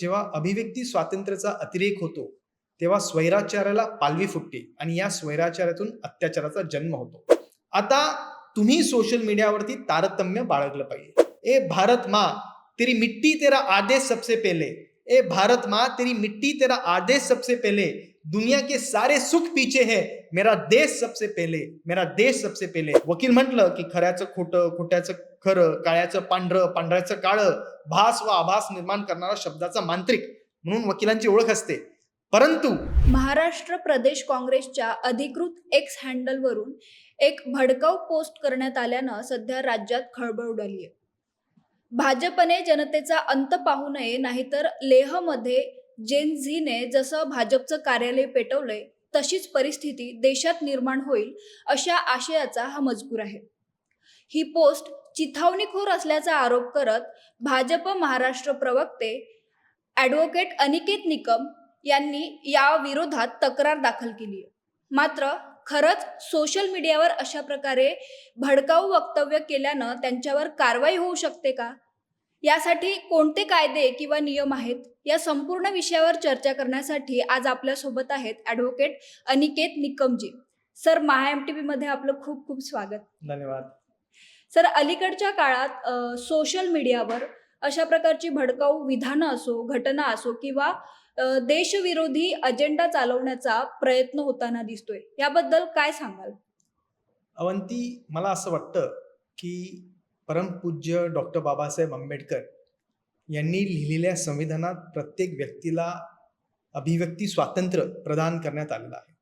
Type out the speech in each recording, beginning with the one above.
जेव्हा अभिव्यक्ती स्वातंत्र्याचा अतिरेक होतो तेव्हा स्वैराचाराला पालवी फुटते आणि या स्वैराचारातून अत्याचाराचा जन्म होतो. आता तुम्ही सोशल मीडियावरती तारतम्य बाळगलं पाहिजे. ए भारत माँ तेरी मिट्टी तेरा आदेश सबसे पहले. ए भारत माँ तेरी मिट्टी तेरा आदेश सबसे पहले. दुनिया के सारे सुख पीछे है. मेरा देश सबसे पहले. मेरा देश सबसे पहले. वकील म्हटलं की खऱ्याचं खोटं खोट्याचं खरं काळ्याचं पांढरं पांढऱ्याचं काळं भास व आभास निर्माण करणारा शब्दाचा मांत्रिक म्हणून वकिलांची ओळख असते. परंतु महाराष्ट्र प्रदेश काँग्रेसच्या अधिकृत एक्स हँडलवरून एक भडकाऊ पोस्ट करण्यात आल्यानं सध्या राज्यात खळबळ उडाली आहे भाजपने जनतेचा अंत पाहू नये नाहीतर लेहमध्ये जेन झीने जसं भाजपचं कार्यालय पेटवलंय तशीच परिस्थिती देशात निर्माण होईल अशा आशयाचा हा मजकूर आहे. ही पोस्ट चिथावणीखोर असल्याचा आरोप करत भाजप महाराष्ट्र प्रवक्ते ॲडव्होकेट अनिकेत निकम यांनी या विरोधात तक्रार दाखल केली मात्र खरंच सोशल मीडियावर अशा प्रकारे भडकाऊ वक्तव्य केल्यानं त्यांच्यावर कारवाई होऊ शकते का? यासाठी कोणते कायदे किंवा नियम आहेत? या संपूर्ण विषयावर चर्चा करण्यासाठी आज आपल्यासोबत आहेत advocate Aniket Nikamji. Sir Maha M T मध्ये आपलं खूप खूप स्वागत. धन्यवाद. सर अलीकडच्या काळात सोशल मीडियावर अशा प्रकारची भडकाऊ विधानं असो घटना असो किंवा देशविरोधी अजेंडा चालवण्याचा प्रयत्न होताना दिसतोय. याबद्दल काय सांगाल? अवंती मला असं वाटतं की परमपूज्य डॉक्टर बाबासाहेब आंबेडकर यांनी लिहिलेल्या संविधानात प्रत्येक व्यक्तीला अभिव्यक्ती स्वातंत्र्य प्रदान करण्यात आलेलं आहे.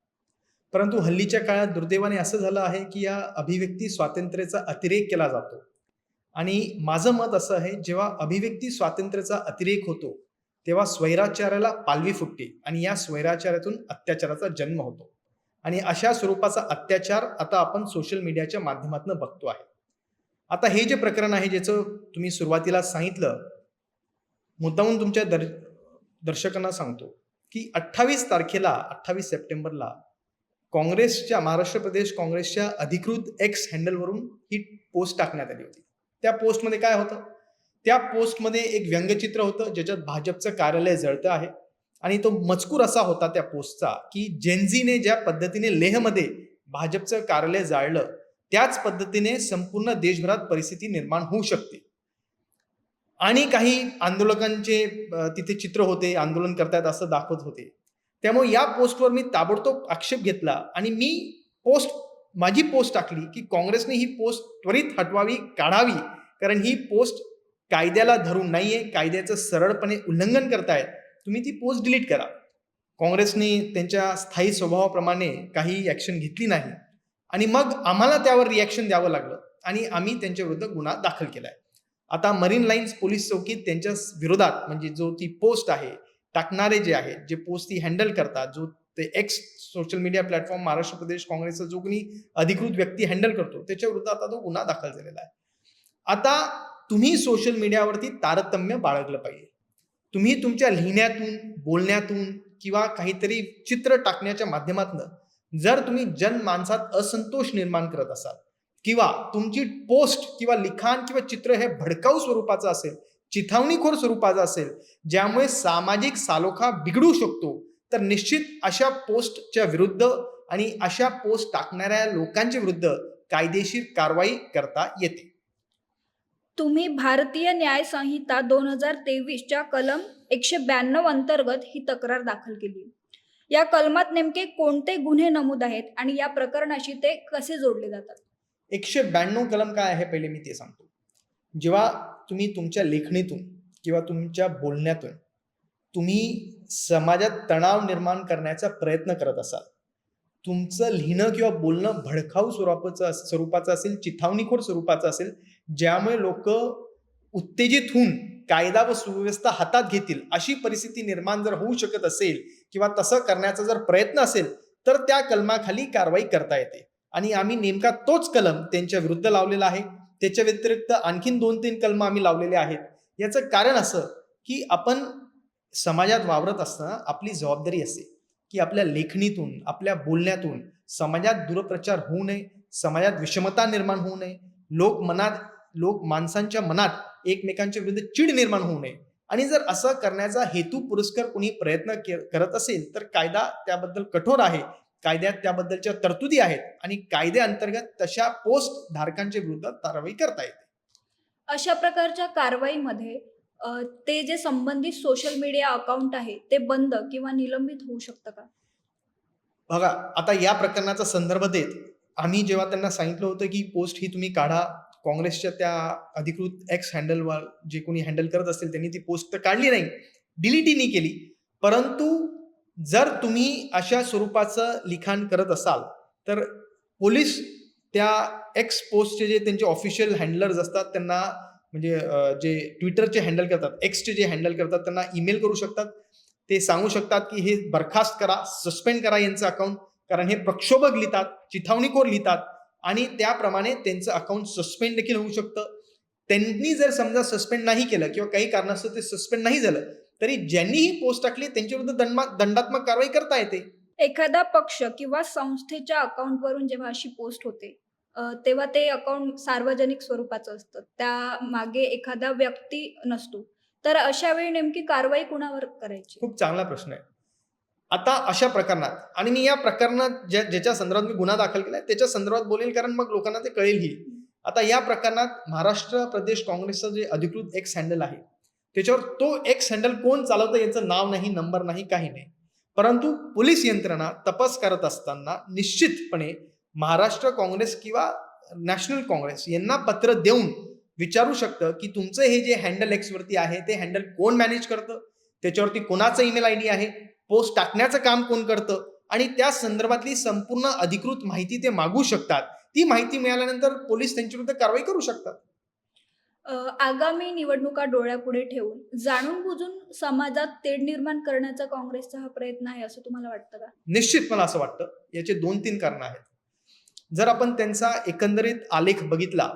परंतु हल्लीच्या काळात दुर्दैवाने असं झालं आहे की या अभिव्यक्ती स्वातंत्र्याचा अतिरेक केला जातो. आणि माझं मत असं आहे जेव्हा अभिव्यक्ती स्वातंत्र्याचा अतिरेक होतो तेव्हा स्वैराचाराला पालवी फुटते आणि या स्वैराचारातून अत्याचाराचा जन्म होतो. आणि अशा स्वरूपाचा अत्याचार आता आपण सोशल मीडियाच्या माध्यमातून बघतो आहे. आता हे जे प्रकरण आहे ज्याचं तुम्ही सुरुवातीला सांगितलं मुद्दाहून तुमच्या दर दर्शकांना सांगतो की अठ्ठावीस तारखेला अठ्ठावीस सप्टेंबरला काँग्रेसच्या महाराष्ट्र प्रदेश काँग्रेसच्या अधिकृत एक्स हँडलवरून ही पोस्ट टाकण्यात आली होती. त्या पोस्टमध्ये काय होतं? त्या पोस्टमध्ये एक व्यंगचित्र होतं ज्याच्यात भाजपचं कार्यालय जळतं आहे. आणि तो मजकूर असा होता त्या पोस्टचा की जेनझीने ज्या पद्धतीने लेहमध्ये भाजपचं कार्यालय जाळलं त्याच पद्धतीने संपूर्ण देशभरात परिस्थिती निर्माण होऊ शकते. आणि काही आंदोलकांचे तिथे चित्र होते आंदोलन करतायत असं दाखवत होते. त्यामुळे या पोस्टवर मी ताबडतोब आक्षेप घेतला आणि मी पोस्ट माझी पोस्ट टाकली की काँग्रेसने ही पोस्ट त्वरित हटवावी काढावी. कारण ही पोस्ट कायद्याला धरून नाहीये कायद्याचं सरळपणे उल्लंघन करतायत. तुम्ही ती पोस्ट डिलीट करा. काँग्रेसने त्यांच्या स्थायी स्वभावाप्रमाणे काही ॲक्शन घेतली नाही. आणि मग आम्हाला त्यावर रिॲक्शन द्यावं लागलं आणि आम्ही त्यांच्याविरुद्ध गुन्हा दाखल केला आहे आता मरीन लाईन्स पोलीस चौकीत त्यांच्या विरोधात म्हणजे जो ती पोस्ट आहे टाकणारे जे आहेत जे पोस्ट ती हँडल करतात जो ते X social media platform Maharashtra Pradesh काँग्रेसचा जो कोणी अधिकृत व्यक्ती हँडल करतो त्याच्या विरुद्ध आता तो गुन्हा दाखल झालेला आहे. आता तुम्ही सोशल मीडियावरती तारतम्य बाळगलं पाहिजे. तुम्ही तुमच्या लिहिण्यातून बोलण्यातून किंवा काहीतरी चित्र टाकण्याच्या माध्यमातून जर तुम्ही जनमानसात असंतोष निर्माण करत असाल किंवा तुमची पोस्ट किंवा लिखाण किंवा चित्र हे भडकाऊ स्वरूपाचं असेल चिथावणीखोर स्वरूपाचं असेल ज्यामुळे सामाजिक सालोखा बिघडू शकतो. तर निश्चित अशा पोस्टच्या विरुद्ध आणि अशा पोस्ट टाकणाऱ्या लोकांच्या विरुद्ध कायदेशीर कारवाई करता येते. तुम्ही भारतीय न्याय संहिता दोन हजार तेवीसच्या कलम एकशे ब्याण्णव अंतर्गत ही तक्रार दाखल केली. या कलमात नेमके कोणते गुन्हे नमूद आहेत आणि या प्रकरणाशी ते कसे जोडले जातात? एकशे ब्याण्णव कलम काय आहे? पहिले मी ते सांगतो. जेव्हा तुम्ही तुमच्या लेखणीतून किंवा तुमच्या बोलण्यातून तुम्ही समाजात तणाव निर्माण करण्याचा प्रयत्न करत असाल. तुमचं लिहिणं किंवा बोलणं भडकाऊ स्वरूपाचं स्वरूपाचं असेल चिथावणीखोर स्वरूपाचं असेल ज्यामुळे लोक उत्तेजित होऊन कायदा व सुव्यवस्था हातात घेतील अशी परिस्थिती निर्माण जर होऊ शकत असेल किंवा तसं करण्याचा जर प्रयत्न असेल तर त्या कलमाखाली कारवाई करता येते. आणि आम्ही नेमका तोच कलम त्यांच्या विरुद्ध लावलेला आहे. त्याच्या व्यतिरिक्त आणखीन दोन तीन कलम आम्ही लावलेले आहेत. याचं कारण असं की आपण समाजात वावरत असताना आपली जबाबदारी असते की आपल्या लेखणीतून आपल्या बोलण्यातून समाजात दुरप्रचार होऊ नये समाजात विषमता निर्माण होऊ नये लोक मनात लोक माणसांच्या मनात एकमेकांच्या विरुद्ध चीड निर्माण होऊ नये. आणि जर असं करण्याचा हेतू पुरस्कार कोणी प्रयत्न के- करत असेल तर कायदा त्याबद्दल कठोर आहे. कायद्यात त्याबद्दलच्या तरतुदी आहेत आणि कायद्याअंतर्गत तशा पोस्ट धारकांच्या विरुद्ध कारवाई करता येते. अशा प्रकारच्या कारवाईमध्ये ते जे संबंधित सोशल मीडिया अकाउंट आहे ते बंद किंवा निलंबित होऊ शकतं का? बघा आता या प्रकरणाचा संदर्भ देत आम्ही जेव्हा त्यांना सांगितलं होतं की पोस्ट ही तुम्ही काढा काँग्रेसच्या त्या अधिकृत एक्स हँडलवर जे कोणी हँडल करत असतील त्यांनी ती पोस्ट तर काढली नाही. डिलीटही केली. परंतु जर तुम्ही अशा स्वरूपाचं लिखाण करत असाल तर पोलीस त्या एक्स पोस्टचे जे त्यांचे ऑफिशियल हँडलर्स असतात त्यांना म्हणजे जे ट्विटरचे हँडल करतात एक्सचे जे हँडल करतात त्यांना ईमेल करू शकतात. ते सांगू शकतात की हे बरखास्त करा सस्पेंड करा यांचं अकाउंट कारण हे प्रक्षोभक लिहितात चिथावणीखोर लिहितात आणि त्याप्रमाणे त्यांचं अकाउंट सस्पेंड देखील होऊ शकतं. त्यांनी जर समजा सस्पेंड नाही केलं किंवा काही कारणास्तव ते सस्पेंड नाही झालं तरी ज्यांनी ही पोस्ट टाकली त्यांच्याविरुद्ध दंडात्मक कारवाई करता येते. एखादा पक्ष किंवा संस्थेच्या अकाउंटवरून जेव्हा अशी पोस्ट होते तेव्हा ते अकाउंट सार्वजनिक स्वरूपाचं असतं. त्या मागे एखादा व्यक्ती नसतो. तर अशा वेळी नेमकी कारवाई कुणावर करायची? खूप चांगला प्रश्न आहे. आता अशा प्रकरणात आणि मी या प्रकरणात ज्या ज्याच्या संदर्भात मी गुन्हा दाखल केलाय त्याच्या संदर्भात बोलेल कारण मग लोकांना ते कळेलही आता या प्रकरणात महाराष्ट्र प्रदेश काँग्रेसचं जे अधिकृत एक्स हँडल आहे त्याच्यावर तो एक्स हँडल कोण चालवतं याचं नाव नाही नंबर नाही काही नाही. परंतु पोलीस यंत्रणा तपास करत असताना निश्चितपणे महाराष्ट्र काँग्रेस किंवा नॅशनल काँग्रेस यांना पत्र देऊन विचारू शकतं की तुमचं हे जे हँडल एक्स वरती आहे ते हँडल कोण मॅनेज करतं? त्याच्यावरती कोणाचं ईमेल आय डी आहे? पोस्ट टाकण्याचं काम कोण करतं? आणि त्या संदर्भातली संपूर्ण अधिकृत माहिती ते मागू शकतात. ती माहिती मिळाल्यानंतर पोलीस त्यांच्याविरुद्ध कारवाई करू शकतात. आगामी निवडणुका डोळ्यापुढे ठेवून जाणून बुजून समाजात तेढ निर्माण करण्याचा काँग्रेसचा हा प्रयत्न आहे असं तुम्हाला वाटतं का? निश्चित मला असं वाटतं. याचे दोन तीन कारण आहेत. जर आपण त्यांचा एकंदरीत आलेख बघितला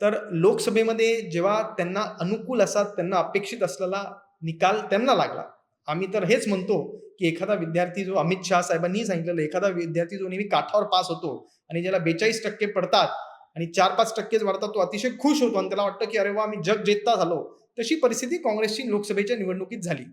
तर लोकसभेमध्ये जेव्हा त्यांना अनुकूल असा त्यांना अपेक्षित असलेला निकाल त्यांना लागला. आम्ही तर हेच म्हणतो की एखादा विद्यार्थी जो अमित शहा साहेबांनी सांगितलेलं एखादा विद्यार्थी जो नेहमी काठावर पास होतो आणि ज्याला बेचाळीस टक्के पडतात आणि चार पाच टक्केच वाढतात तो अतिशय खुश होतो आणि त्याला वाटतं की अरे वा आम्ही जग जेतता झालो तशी परिस्थिती काँग्रेसची लोकसभेच्या निवडणुकीत झाली.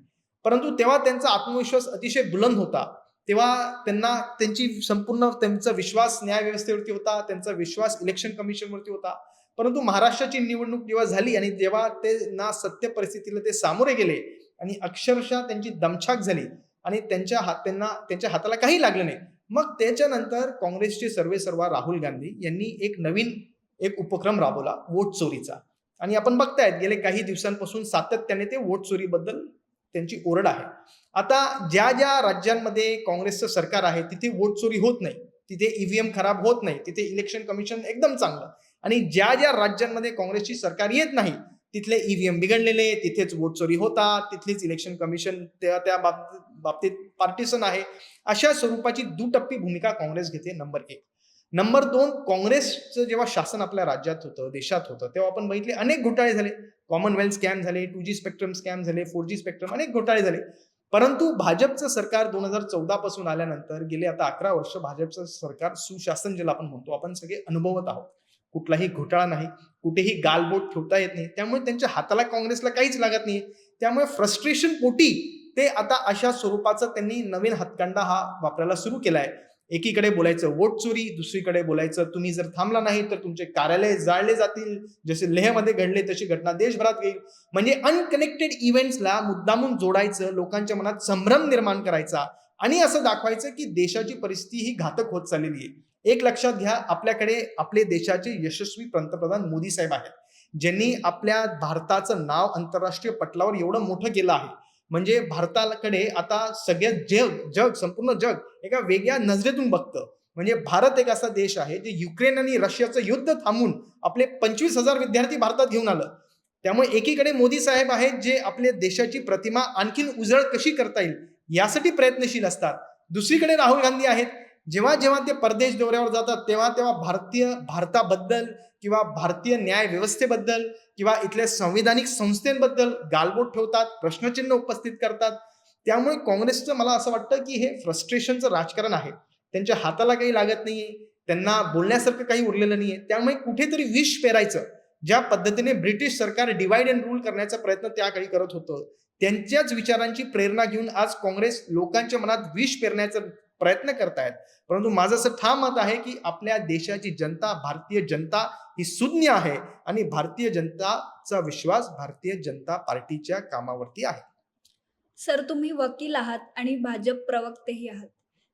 परंतु तेव्हा त्यांचा आत्मविश्वास अतिशय बुलंद होता. तेव्हा त्यांना त्यांची संपूर्ण त्यांचा विश्वास न्यायव्यवस्थेवरती होता त्यांचा विश्वास इलेक्शन कमिशनवरती होता. परंतु महाराष्ट्राची निवडणूक जेव्हा झाली आणि जेव्हा ते ना सत्य परिस्थितीला ते सामोरे गेले आणि अक्षरशः त्यांची दमछाक झाली आणि त्यांच्या हात त्यांना त्यांच्या हाताला काही लागलं नाही मग त्याच्यानंतर काँग्रेसचे सर्वे सर्वा राहुल गांधी यांनी एक नवीन एक उपक्रम राबवला वोट चोरीचा. आणि आपण बघतायत गेले काही दिवसांपासून सातत्याने ते वोट चोरीबद्दल त्यांची ओरड आहे. आता ज्या ज्या राज्यांमध्ये काँग्रेसचं सरकार आहे तिथे वोट चोरी होत नाही तिथे ईव्हीएम खराब होत नाही तिथे इलेक्शन कमिशन एकदम चांगलं. आणि ज्या ज्या राज्यांमध्ये काँग्रेसची सरकार येत नाही तिथले ईव्हीएम बिघडलेले तिथेच वोट चोरी होतात तिथलीच इलेक्शन कमिशन त्या त्या बाबतीत बाबतीत पार्टिसन आहे. अशा स्वरूपाची दुटप्पी भूमिका काँग्रेस घेते नंबर एक. नंबर दोन काँग्रेसचं जेव्हा शासन आपल्या राज्यात होतं देशात होतं तेव्हा आपण बघितले अनेक घोटाळे झाले. कॉमनवेल्थ स्कॅम झाले टू जी स्पेक्ट्रम स्कॅम झाले फोर जी स्पेक्ट्रम अनेक घोटाळे झाले. परंतु भाजपचं सरकार दोन हजार चौदा पासून आल्यानंतर गेले आता अकरा वर्ष भाजपचं सरकार सुशासन ज्याला आपण म्हणतो आपण सगळे अनुभवत आहोत. कुठलाही घोटाळा नाही कुठेही गालबोट ठेवता येत नाही. त्यामुळे त्यांच्या हाताला काँग्रेसला काहीच लागत नाही त्यामुळे फ्रस्ट्रेशन पोटी ते आता अशा स्वरूपाचा त्यांनी नवीन हातकांडा हा वापरायला सुरू केलाय. एकीकडे बोलायचं वोट चोरी दुसरीकडे बोलायचं तुम्ही जर थांबला नाही तर तुमचे कार्यालय जाळले जातील. जसे लेहमध्ये घडले तशी घटना देशभरात येईल म्हणजे अनकनेक्टेड इव्हेंट्सला मुद्दामून जोडायचं लोकांच्या मनात संभ्रम निर्माण करायचा आणि असं दाखवायचं की देशाची परिस्थिती ही घातक होत चाललेली आहे. एक लक्षात घ्या आपल्याकडे आपले देशाचे यशस्वी पंतप्रधान मोदी साहेब आहेत. ज्यांनी आपल्या भारताचं नाव आंतरराष्ट्रीय पटलावर एवढं मोठं केलं आहे. म्हणजे भारताकडे आता सगळ्यात जग जग संपूर्ण जग एका वेगळ्या नजरेतून बघतं. म्हणजे भारत एक असा देश आहे जे युक्रेन आणि रशियाचं युद्ध थांबून आपले पंचवीस हजार विद्यार्थी भारतात घेऊन आलं. त्यामुळे एकीकडे मोदी साहेब आहेत जे आपल्या देशाची प्रतिमा आणखीन उजळ कशी करता येईल यासाठी प्रयत्नशील असतात. दुसरीकडे राहुल गांधी आहेत जेव्हा जेव्हा ते परदेश दौऱ्यावर जातात तेव्हा तेव्हा भारतीय भारताबद्दल किंवा भारतीय न्याय व्यवस्थेबद्दल किंवा इथल्या संविधानिक संस्थेबद्दल गालबोट ठेवतात प्रश्नचिन्ह उपस्थित करतात. त्यामुळे काँग्रेसचं मला असं वाटतं की हे फ्रस्ट्रेशनचं राजकारण आहे. त्यांच्या हाताला काही लागत नाहीये त्यांना बोलण्यासारखं काही उरलेलं नाहीये. त्यामुळे कुठेतरी विष पेरायचं ज्या पद्धतीने ब्रिटिश सरकार डिवाइड अँड रूल करण्याचा प्रयत्न त्या काळी करत होतं. त्यांच्याच विचारांची प्रेरणा घेऊन आज काँग्रेस लोकांच्या मनात विष पेरण्याचा प्रयत्न करतायत. परंतु माझं असं ठाम मत आहे की आपल्या देशाची जनता भारतीय जनता ही सुज्ञ आहे आणि भारतीय जनताचा विश्वास भारतीय जनता पार्टीच्या कामावरती आहे. सर तुम्ही वकील आहात आणि भाजप प्रवक्तेही आहात.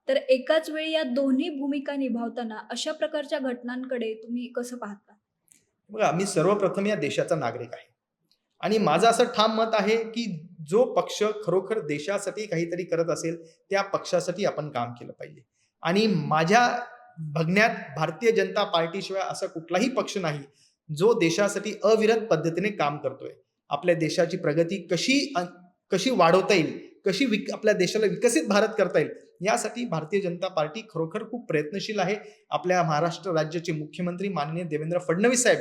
तर एकाच वेळी या दोन्ही भूमिका निभावताना अशा प्रकारच्या घटनांकडे तुम्ही कसं पाहता? बघा मी सर्वप्रथम या देशाचा नागरिक आहे. आणि माझं असं ठाम मत आहे की जो पक्ष खरोखर देशासाठी काहीतरी करत असेल त्या पक्षासाठी आपण काम केलं पाहिजे. आणि माझ्या बघण्यात भारतीय जनता पार्टीशिवाय असा कुठलाही पक्ष नाही जो देशासाठी अविरत पद्धतीने काम करतोय. आपल्या देशाची प्रगती कशी कशी वाढवता येईल कशी विक आपल्या देशाला विकसित भारत करता येईल यासाठी भारतीय जनता पार्टी खरोखर खूप प्रयत्नशील आहे. आपल्या महाराष्ट्र राज्याचे मुख्यमंत्री माननीय देवेंद्र फडणवीस साहेब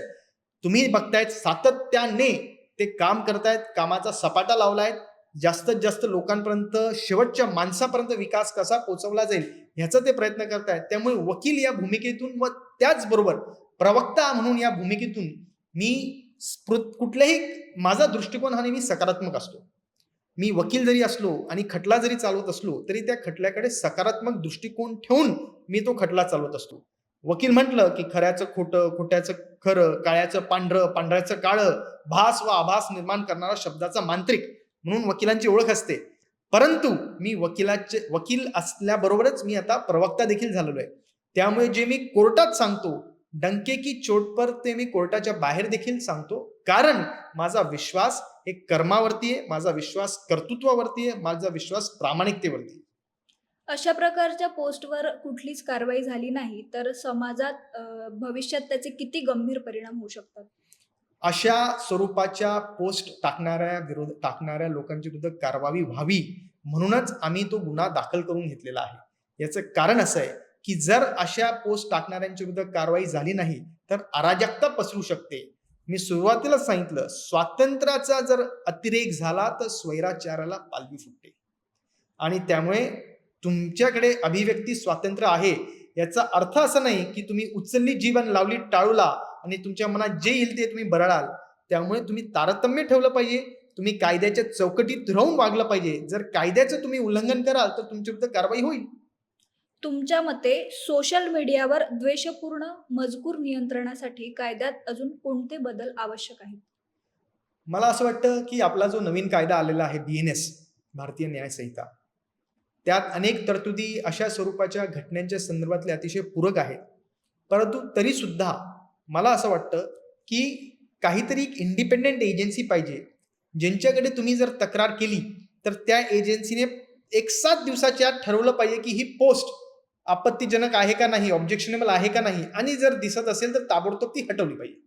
तुम्ही बघतायत सातत्याने ते काम करतायत कामाचा सपाटा लावलायत. जास्तीत जास्त लोकांपर्यंत शेवटच्या माणसापर्यंत विकास कसा पोचवला जाईल ह्याचा ते प्रयत्न करतायत. त्यामुळे वकील या भूमिकेतून व त्याचबरोबर प्रवक्ता म्हणून या भूमिकेतून मी स्पृत कुठल्याही माझा दृष्टिकोन हा नेहमी सकारात्मक असतो. मी वकील जरी असलो आणि खटला जरी चालवत असलो तरी त्या खटल्याकडे सकारात्मक दृष्टिकोन ठेवून मी तो खटला चालवत असतो. वकील म्हटलं की खऱ्याचं खोटं खोट्याचं खरं काळ्याचं पांढरं पांढऱ्याचं काळं भास व आभास निर्माण करणारा शब्दाचा मांत्रिक म्हणून वकिलांची ओळख असते. परंतु मी वकिलाचे वकील असल्याबरोबरच मी आता प्रवक्ता देखील झालेलो आहे. त्यामुळे जे मी कोर्टात सांगतो डंके की चोट पर ते मी कोर्टाच्या बाहेर देखील सांगतो. कारण माझा विश्वास हे कर्मावरती आहे माझा विश्वास कर्तृत्वावरती आहे माझा विश्वास प्रामाणिकतेवरती आहे. अशा प्रकारच्या पोस्टवर कुठलीच कारवाई झाली नाही तर समाजात भविष्यात त्याचे किती गंभीर परिणाम होऊ शकतात? अशा स्वरूपाच्या पोस्ट टाकणाऱ्या विरोध टाकणाऱ्या लोकांची विरुद्ध कारवाई व्हावी म्हणूनच आम्ही तो गुन्हा दाखल करून घेतलेला आहे. याचं कारण असं आहे की जर अशा पोस्ट टाकणाऱ्यांच्या विरुद्ध कारवाई झाली नाही तर अराजकता पसरू शकते. मी सुरुवातीला सांगितलं स्वातंत्र्याचा जर अतिरेक झाला तर स्वैराचाराला पालवी फुटते. आणि त्यामुळे तुमच्याकडे अभिव्यक्ती स्वातंत्र्य आहे याचा अर्थ असा नाही की तुम्ही उचलली जीवन लावली टाळूला आणि तुमच्या मनात जे येईल ते तुम्ही बरळाल. त्यामुळे तुम्ही तारतम्य ठेवलं पाहिजे तुम्ही कायद्याच्या चौकटीत राहून वागलं पाहिजे. जर कायद्याचं तुम्ही उल्लंघन कराल तर तुमच्या विरुद्ध कारवाई होईल. तुमच्या मते सोशल मीडियावर द्वेषपूर्ण मजकूर नियंत्रणासाठी कायद्यात अजून कोणते बदल आवश्यक आहेत? मला असं वाटतं की आपला जो नवीन कायदा आलेला आहे बी एन एस भारतीय न्याय संहिता त्यात अनेक तरतुदी अशा स्वरूपाच्या घटनांच्या संदर्भातले अतिशय पूरक आहेत. परंतु तरीसुद्धा मला असं वाटतं की काहीतरी एक इंडिपेंडेंट एजन्सी पाहिजे. ज्यांच्याकडे तुम्ही जर तक्रार केली तर त्या एजन्सीने एक सात दिवसाच्या आत ठरवलं पाहिजे की ही पोस्ट आपत्तीजनक आहे का नाही ऑब्जेक्शनेबल आहे का नाही आणि जर दिसत असेल तर ताबडतोब ती हटवली पाहिजे.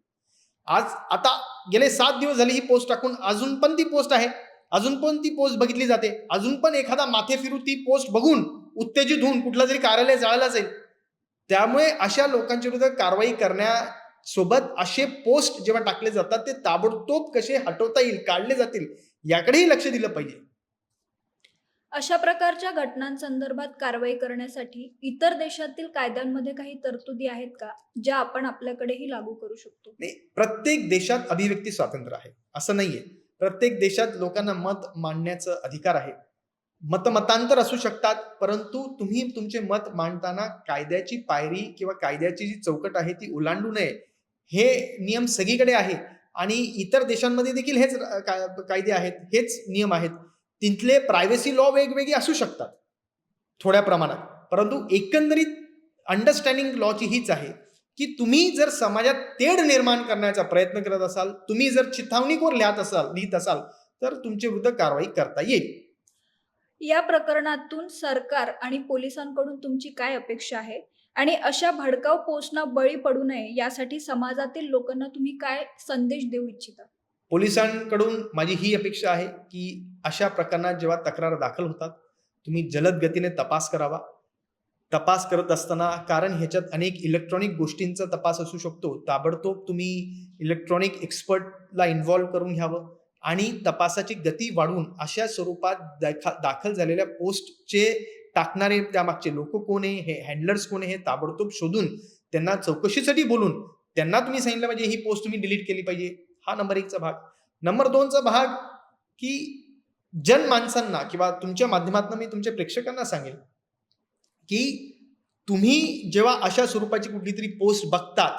आज आता गेले सात दिवस झाले ही पोस्ट टाकून अजून पण ती पोस्ट आहे. अजून पण ती पोस्ट बघितली जाते. अजून पण एखादा माथे फिरू ती पोस्ट बघून उत्तेजित होऊन कुठलं तरी कार्यालय जाळलं जाईल. त्यामुळे अशा लोकांच्या विरुद्ध कारवाई करण्यासोबत असे पोस्ट जेव्हा टाकले जातात ते ताबडतोब कसे हटवता येईल काढले जातील याकडेही लक्ष दिलं पाहिजे. अशा प्रकारच्या घटनांसंदर्भात कारवाई करण्यासाठी इतर देशातील कायद्यांमध्ये काही तरतुदी आहेत का ज्या आपण आपल्याकडेही लागू करू शकतो? नाही प्रत्येक देशात अभिव्यक्ती स्वातंत्र्य आहे. असं नाहीये. प्रत्येक देशात लोकांना मत मांडण्याचा अधिकार आहे. मतमतांतर असू शकतात परंतु तुम्ही तुमचे मत मांडताना कायद्याची पायरी किंवा कायद्याची जी चौकट आहे ती ओलांडू नये. हे नियम सगळीकडे आहे आणि इतर देशांमध्ये देखील हेच कायदे आहेत हेच नियम आहेत. तिथले प्रायव्हसी लॉ वेगवेगळी असू शकतात थोड्या प्रमाणात. परंतु एकंदरीत अंडरस्टँडिंग लॉची हीच आहे. की तुम्ही जर समाजात तेढ निर्माण करण्याचा प्रयत्न करत असाल तुम्ही जर चिथावणीवर लिहित असाल लिहित असाल तर तुमच्या विरुद्ध कारवाई करता येईल. या प्रकरणातून सरकार आणि पोलिसांकडून तुमची काय अपेक्षा आहे? आणि अशा भडकाव पोस्टना बळी पडू नये यासाठी समाजातील लोकांना तुम्ही काय संदेश देऊ इच्छिता? पोलिसांकडून माझी ही अपेक्षा आहे की अशा प्रकरणात जेव्हा तक्रार दाखल होतात तुम्ही जलद गतीने तपास करावा. तपास करत असताना कारण ह्याच्यात अनेक इलेक्ट्रॉनिक गोष्टींचा तपास असू शकतो. ताबडतोब तुम्ही इलेक्ट्रॉनिक एक्सपर्टला इन्व्हॉल्व करून घ्यावं आणि तपासाची गती वाढवून अशा स्वरूपात दाखा दाखल झालेल्या पोस्टचे टाकणारे त्यामागचे लोक कोण आहे हे हँडलर्स कोण आहे हे ताबडतोब शोधून त्यांना चौकशीसाठी बोलून त्यांना तुम्ही सांगितलं पाहिजे ही पोस्ट तुम्ही डिलीट केली पाहिजे. हा नंबर एकचा भाग. नंबर दोनचा भाग की जन माणसांना किंवा तुमच्या माध्यमातून मी तुमच्या प्रेक्षकांना सांगेल. की तुम्ही जेव्हा अशा स्वरूपाची कुठली तरी पोस्ट बघतात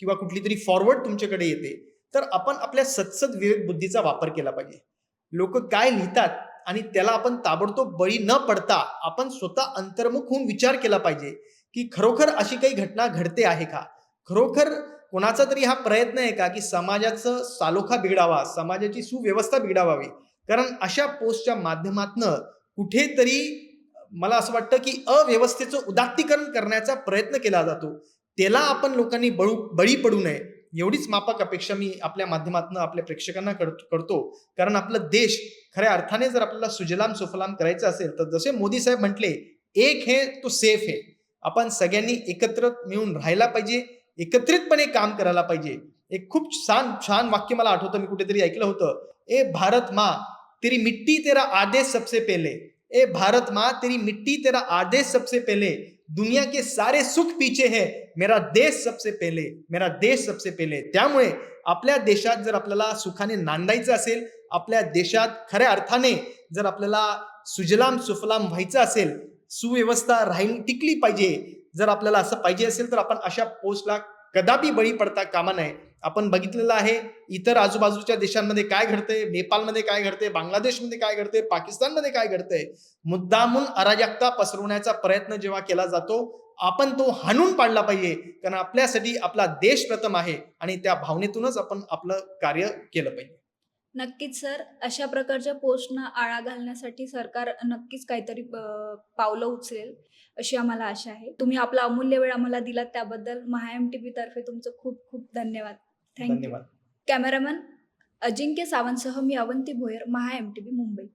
किंवा कुठली तरी फॉरवर्ड तुमच्याकडे येते तर आपण आपल्या सत्सद विवेक बुद्धीचा वापर केला पाहिजे. लोक काय लिहितात आणि त्याला आपण ताबडतोब बळी न पडता आपण स्वतः अंतर्मुख होऊन विचार केला पाहिजे की खरोखर अशी काही घटना घडते आहे का? खरोखर कोणाचा तरी हा प्रयत्न आहे का की समाजाचं सालोखा बिघडावा समाजाची सुव्यवस्था बिघडावावी? कारण अशा पोस्टच्या माध्यमातनं कुठेतरी मला असं वाटतं की अव्यवस्थेचं उदात्तीकरण करण्याचा प्रयत्न केला जातो. त्याला आपण लोकांनी बळू बळी पडू नये. एवढीच मापक अपेक्षा मी आपल्या माध्यमातून आपल्या प्रेक्षकांना करतो. कारण आपला देश खऱ्या अर्थाने जर आपल्याला सुजलाम सुफलाम करायचं असेल तर जसे मोदी साहेब म्हटले एक हे तो सेफ आहे आपण सगळ्यांनी एकत्र मिळून राहायला पाहिजे एकत्रितपणे काम करायला पाहिजे. एक खूप छान छान वाक्य मला आठवतं मी कुठेतरी ऐकलं होतं. ए भारत मा तेरी मिट्टी तेरा आदेश सबसे पेले ए भारत माँ तेरी मिट्टी तेरा आदेश सबसे पहले। दुनिया के सारे सुख पीछे है। मेरा देश सबसे पहले मेरा देश सबसे पहले। त्यामुळे आपल्या देशात जर आपल्याला सुखाने नांदायचं असेल आपल्या देशात खऱ्या अर्थाने जर आपल्याला सुजलाम सुफलाम व्हायचं असेल सुव्यवस्था राहील टिकली पाहिजे. जर आपल्याला असं पाहिजे असेल तर आपण अशा पोस्टला कदापि बळी पडता कामा नये. आपण बघितलेलं आहे इतर आजूबाजूच्या देशांमध्ये काय घडतंय नेपाळमध्ये काय घडतंय बांगलादेशमध्ये काय घडतंय पाकिस्तानमध्ये काय घडतंय मुद्दामून अराजकता पसरवण्याचा प्रयत्न जेव्हा केला जातो आपण तो हाणून पाडला पाहिजे कारण आपल्यासाठी आपला देश प्रथम आहे आणि त्या भावनेतूनच आपण आपलं कार्य केलं पाहिजे. नक्कीच सर अशा प्रकारच्या पोस्टना आळा घालण्यासाठी सरकार नक्कीच काहीतरी पावलं उचलेल अशी आम्हाला आशा आहे. तुम्ही आपला अमूल्य वेळ आम्हाला दिलात त्याबद्दल महा एम टी व्ही तर्फे तुमचं खूप खूप धन्यवाद. थँक्यू कॅमेरामन अजिंक्य सावंतसह मी Avanti Bhoyar Maha M T V Mumbai.